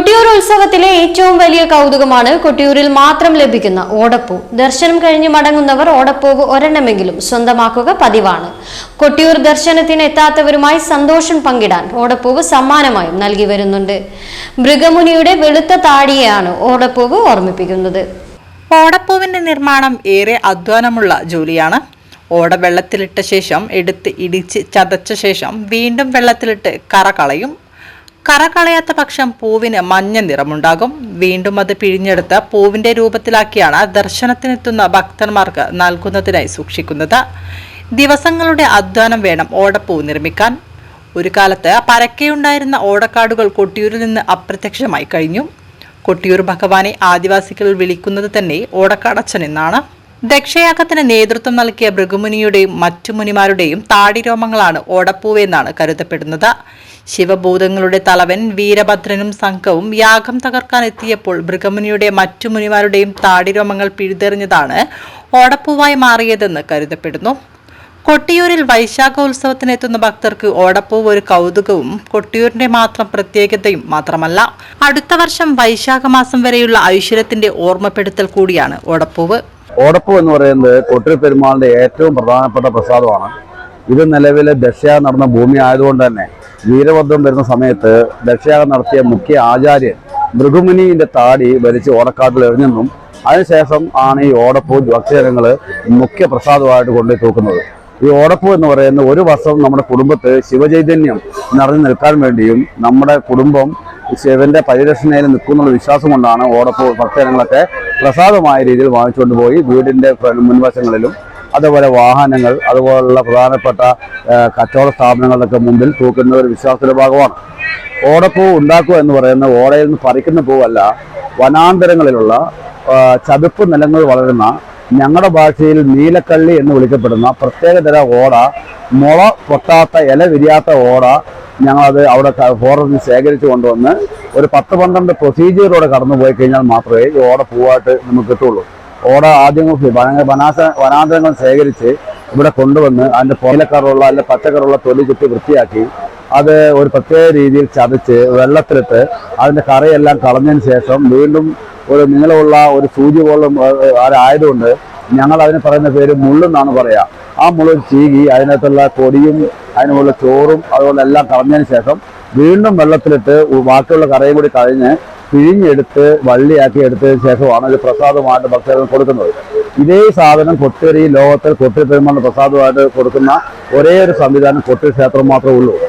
കൊട്ടിയൂർ ഉത്സവത്തിലെ ഏറ്റവും വലിയ കൗതുകമാണ് കൊട്ടിയൂരിൽ മാത്രം ലഭിക്കുന്ന ഓടപ്പൂ. ദർശനം കഴിഞ്ഞ് മടങ്ങുന്നവർ ഓടപ്പൂവ് ഒരെണ്ണമെങ്കിലും സ്വന്തമാക്കുക പതിവാണ്. കൊട്ടിയൂർ ദർശനത്തിന് എത്താത്തവരുമായി സന്തോഷം പങ്കിടാൻ ഓടപ്പൂവ് സമ്മാനമായും നൽകി വരുന്നുണ്ട്. മൃഗമുനിയുടെ വെളുത്ത താടിയെയാണ് ഓടപ്പൂവ് ഓർമ്മിപ്പിക്കുന്നത്. ഓടപ്പൂവിന്റെ നിർമ്മാണം ഏറെ അധ്വാനമുള്ള ജോലിയാണ്. ഓട വെള്ളത്തിലിട്ട ശേഷം എടുത്ത് ഇടിച്ച് ചതച്ച ശേഷം വീണ്ടും വെള്ളത്തിലിട്ട് കറ കളയും കറ കളയാത്ത പക്ഷം പൂവിന് മഞ്ഞ നിറമുണ്ടാകും. വീണ്ടും അത് പിഴിഞ്ഞെടുത്ത് പൂവിന്റെ രൂപത്തിലാക്കിയാണ് ദർശനത്തിനെത്തുന്ന ഭക്തന്മാർക്ക് നൽകുന്നതിനായി സൂക്ഷിക്കുന്നത്. ദിവസങ്ങളുടെ അധ്വാനം വേണം ഓടപ്പൂ നിർമ്മിക്കാൻ. ഒരു കാലത്ത് പരക്കെയുണ്ടായിരുന്ന ഓടക്കാടുകൾ കൊട്ടിയൂരിൽ നിന്ന് അപ്രത്യക്ഷമായി കഴിഞ്ഞു. കൊട്ടിയൂർ ഭഗവാനെ ആദിവാസികൾ വിളിക്കുന്നത് തന്നെ ഓടക്കാടച്ചൻ എന്നാണ്. ദക്ഷയാഗത്തിന് നേതൃത്വം നൽകിയ ഭൃഗുമുനിയുടെയും മറ്റു മുനിമാരുടെയും താടിരോമങ്ങളാണ് ഓടപ്പൂവെന്നാണ് കരുതപ്പെടുന്നത്. ശിവഭൂതങ്ങളുടെ തലവൻ വീരഭദ്രനും സംഘവും യാഗം തകർക്കാൻ എത്തിയപ്പോൾ മൃഗമുനിയുടെ മറ്റു മുനിമാരുടെയും താടിരോമങ്ങൾ പിഴുതെറിഞ്ഞതാണ് ഓടപ്പൂവായി മാറിയതെന്ന് കരുതപ്പെടുന്നു. കൊട്ടിയൂരിൽ വൈശാഖ ഉത്സവത്തിനെത്തുന്ന ഭക്തർക്ക് ഓടപ്പൂവ് ഒരു കൗതുകവും കൊട്ടിയൂരിന്റെ മാത്രം പ്രത്യേകതയും മാത്രമല്ല. അടുത്ത വർഷം വൈശാഖ മാസം വരെയുള്ള ഐശ്വര്യത്തിന്റെ ഓർമ്മപ്പെടുത്തൽ കൂടിയാണ് ഓടപ്പൂവ്. ഓടപ്പൂ എന്ന് പറയുന്നത് കൊട്ടിയൂർ പെരുമാളിന്റെ ഏറ്റവും പ്രധാനപ്പെട്ട പ്രസാദമാണ്. ഇത് നിലവിലെ ദശ നടന്ന ഭൂമി ആയതുകൊണ്ട് തന്നെ വീരഭദ്രം വരുന്ന സമയത്ത് ദക്ഷയാഗം നടത്തിയ മുഖ്യ ആചാര്യൻ മൃഗുമുനിന്റെ താടി വലിച്ച് ഓടക്കാട്ടിൽ എറിഞ്ഞെന്നും അതിനുശേഷം ആണ് ഈ ഓടപ്പൂ ഭക്തജനങ്ങൾ മുഖ്യ പ്രസാദമായിട്ട് കൊണ്ടുപോയി തൂക്കുന്നത്. ഈ ഓടപ്പൂ എന്ന് പറയുന്ന ഒരു വർഷം നമ്മുടെ കുടുംബത്തെ ശിവചൈതന്യം നിറഞ്ഞു നിൽക്കാൻ വേണ്ടിയും നമ്മുടെ കുടുംബം ശിവന്റെ പരിരക്ഷണയിൽ നിൽക്കുന്നുള്ള വിശ്വാസം കൊണ്ടാണ് ഓടപ്പൂ ഭക്തജനങ്ങളൊക്കെ പ്രസാദമായ രീതിയിൽ വാങ്ങിച്ചുകൊണ്ട് പോയി വീടിന്റെ മുൻവശങ്ങളിലും അതുപോലെ വാഹനങ്ങൾ അതുപോലുള്ള പ്രധാനപ്പെട്ട കച്ചവട സ്ഥാപനങ്ങളുടെയൊക്കെ മുമ്പിൽ തൂക്കുന്ന ഒരു വിശ്വാസത്തിന്റെ ഭാഗമാണ്. ഓടപ്പൂ ഉണ്ടാക്കുക എന്ന് പറയുന്ന ഓടയിൽ നിന്ന് പറിക്കുന്ന പൂവല്ല വനാന്തരങ്ങളിലുള്ള ചതുപ്പ് നിലങ്ങൾ വളരുന്ന ഞങ്ങളുടെ ഭാഷയിൽ നീലക്കള്ളി എന്ന് വിളിക്കപ്പെടുന്ന പ്രത്യേകതര ഓട മുള പൊട്ടാത്ത ഇല വിരിയാത്ത ഓട ഞങ്ങളത് അവിടെ ഫോറസ്റ്റ് ശേഖരിച്ചു കൊണ്ടുവന്ന് ഒരു പത്ത് പന്ത്രണ്ട് പ്രൊസീജിയറോടെ കടന്നു പോയി കഴിഞ്ഞാൽ മാത്രമേ ഈ ഓട പൂവായിട്ട് നമുക്ക് കിട്ടുള്ളൂ ഓട ആദ്യം വന- വനാസ വനാന്തരങ്ങൾ ശേഖരിച്ച് ഇവിടെ കൊണ്ടുവന്ന് അതിന്റെ പൊലക്കറുള്ള അതിന്റെ പച്ചക്കറുള്ള തൊലി ചുറ്റി വൃത്തിയാക്കി അത് ഒരു പ്രത്യേക രീതിയിൽ ചതച്ച് വെള്ളത്തിലിട്ട് അതിന്റെ കറയെല്ലാം കളഞ്ഞതിന് ശേഷം വീണ്ടും ഒരു നീളമുള്ള ഒരു സൂചി പോലും ആരായതുകൊണ്ട് ഞങ്ങൾ അതിന് പറയുന്ന പേര് മുള്ളെന്നാണ് പറയുക ആ മുള്ളിൽ ചീകി അതിനകത്തുള്ള കൊടിയും അതിനുള്ള ചോറും അതുപോലെ എല്ലാം കളഞ്ഞതിന് ശേഷം വീണ്ടും വെള്ളത്തിലിട്ട് ബാക്കിയുള്ള കറയും കൂടി കഴിഞ്ഞ് പിഴിഞ്ഞെടുത്ത് വള്ളിയാക്കി എടുത്തതിന് ശേഷമാണ് ഒരു പ്രസാദമായിട്ട് ഭക്തർക്ക് കൊടുക്കുന്നത്. ഇതേ സാധനം കൊട്ടേരി ലോകത്തെ ലോകത്തിൽ കൊട്ടിയൂർ പ്രസാദമായിട്ട് കൊടുക്കുന്ന ഒരേ ഒരു സംവിധാനം കൊട്ടിയൂർ ക്ഷേത്രം മാത്രമേ ഉള്ളൂ.